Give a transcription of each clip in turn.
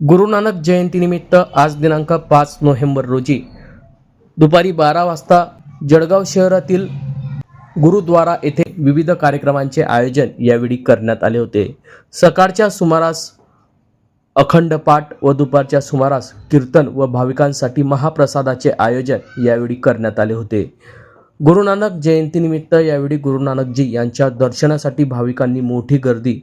गुरुनानक जयंतीनिमित्त आज दिनांक पाच नोव्हेंबर रोजी दुपारी बारा वाजता जळगाव शहरातील गुरुद्वारा येथे विविध कार्यक्रमांचे आयोजन यावेळी करण्यात आले होते. सकाळच्या सुमारास अखंड पाठ व दुपारच्या सुमारास कीर्तन व भाविकांसाठी महाप्रसादाचे आयोजन यावेळी करण्यात आले होते. गुरुनानक जयंतीनिमित्त यावेळी गुरुनानकजी यांच्या दर्शनासाठी भाविकांनी मोठी गर्दी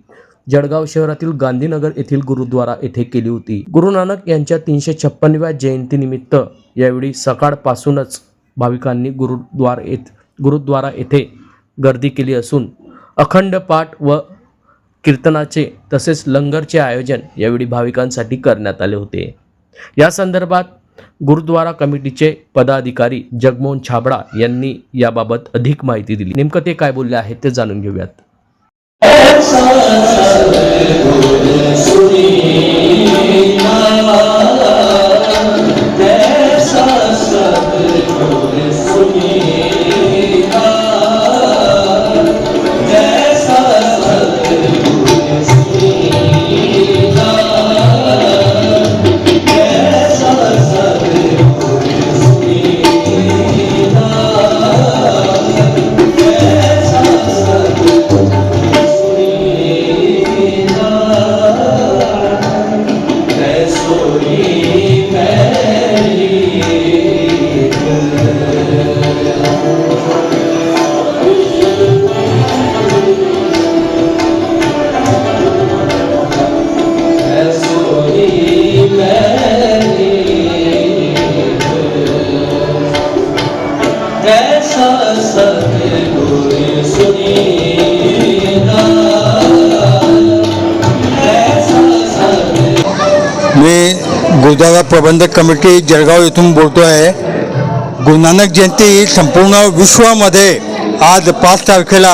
जळगाव शहरातील गांधीनगर येथील गुरुद्वारा येथे केली होती. गुरु नानक यांच्या तीनशे छप्पनव्या जयंतीनिमित्त यावेळी सकाळपासूनच भाविकांनी गुरुद्वार येथ गुरुद्वारा येथे गर्दी केली असून अखंड पाठ व कीर्तनाचे तसेच लंगरचे आयोजन यावेळी भाविकांसाठी करण्यात आले होते. या संदर्भात गुरुद्वारा कमिटीचे पदाधिकारी जगमोहन छाबडा यांनी याबाबत अधिक माहिती दिली. नेमकं ते काय बोलले आहे ते जाणून घेऊयात. गुरुद्वारा प्रबंधक कमिटी जळगाव येथून बोलतो आहे गुरु नानक जयंती संपूर्ण विश्वामध्ये आज पाच तारखेला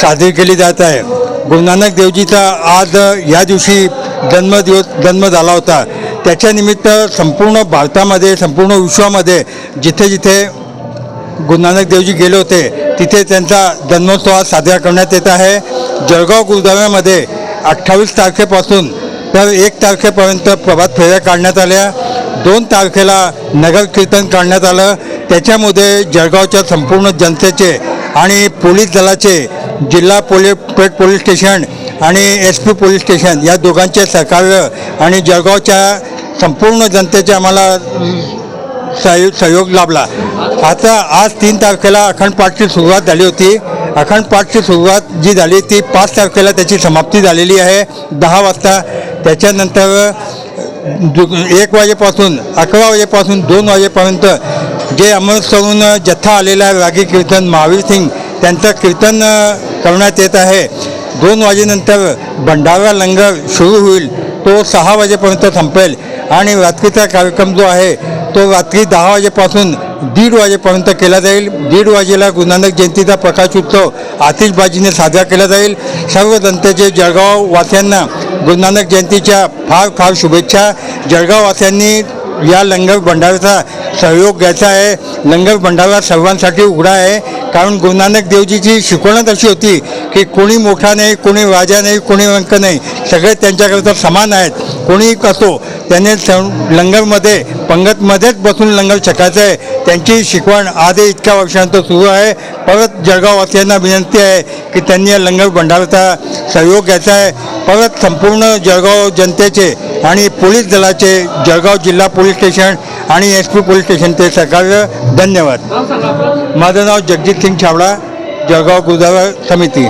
साजरी केली जात आहे. गुरु नानक देवजीचा आज या दिवशी जन्मदिवस जन्म झाला होता. त्याच्यानिमित्त संपूर्ण भारतामध्ये संपूर्ण विश्वामध्ये जिथे जिथे गुरु नानक देवजी गेले होते तिथे त्यांचा जन्मोत्सव आज साजरा करण्यात येत आहे. जळगाव गुरुद्वाऱ्यामध्ये अठ्ठावीस तारखेपासून तर एक तारखेपर्यंत प्रभात फेऱ्या काढण्यात आल्या. दोन तारखेला नगर कीर्तन काढण्यात आलं. त्याच्यामध्ये जळगावच्या संपूर्ण जनतेचे आणि पोलीस दलाचे जिल्हा पोलीस पेट पोलीस स्टेशन आणि एस पी पोलीस स्टेशन या दोघांचे सहकार्य आणि जळगावच्या संपूर्ण जनतेचे आम्हाला सहयोग सहयोग लाभला. आता आज तीन तारखेला अखंड पाठची सुरुवात झाली होती. अखंड पाठची सुरुवात जी झाली ती पाच तारखेला त्याची समाप्ती झालेली आहे. दहा वाजता त्याच्यानंतर दु- एक वाजेपासून अकरा वाजेपासून दोन वाजेपर्यंत जे अमृतसरून जथ्था आलेला आहे रागी कीर्तन महावीर सिंग त्यांचं कीर्तन करण्यात येत आहे. दोन वाजेनंतर भंडारा लंगर सुरू होईल. तो सहा वाजेपर्यंत संपेल. आणि रात्रीचा कार्यक्रम जो आहे तो रात्री दहा वाजेपासून दीड वाजेपर्यंत केला जाईल. दीड वाजेला गुरुनानक जयंतीचा प्रकाश उत्सव आतिषबाजीने साजरा केला जाईल. सर्व जनतेचे जळगाव वासियांना गुरुनानक जयंतीच्या फार फार शुभेच्छा. जळगाव वासियांनी या लंगर भंडाराचा सहयोग घ्यायचा आहे. लंगर भंडारा सर्वांसाठी उघडा आहे. कारण गुरुनानक देवजीची शिकवणच अशी होती. की कोणी मोठा नाही कोणी राजा नाही कोणी अंक नाही सगळे त्यांच्याकरता समान आहेत. कोणी असो त्याने लंगरमध्ये पंगतमध्येच बसून लंगर छकायचं आहे. त्यांची शिकवण आधी इतक्या वर्षांत सुरू आहे. परत जळगाववासियांना विनंती आहे की त्यांनी या लंगर भंडाराचा सहयोग घ्यायचा आहे. परत संपूर्ण जळगाव जनतेचे आणि पोलीस दलाचे जळगाव जिल्हा पोलीस स्टेशन आणि एस पी पोलीस स्टेशनचे सहकार्य. धन्यवाद. माझं नाव जगजित सिंग छावडा. जळगाव गुरुद्वारा समिती.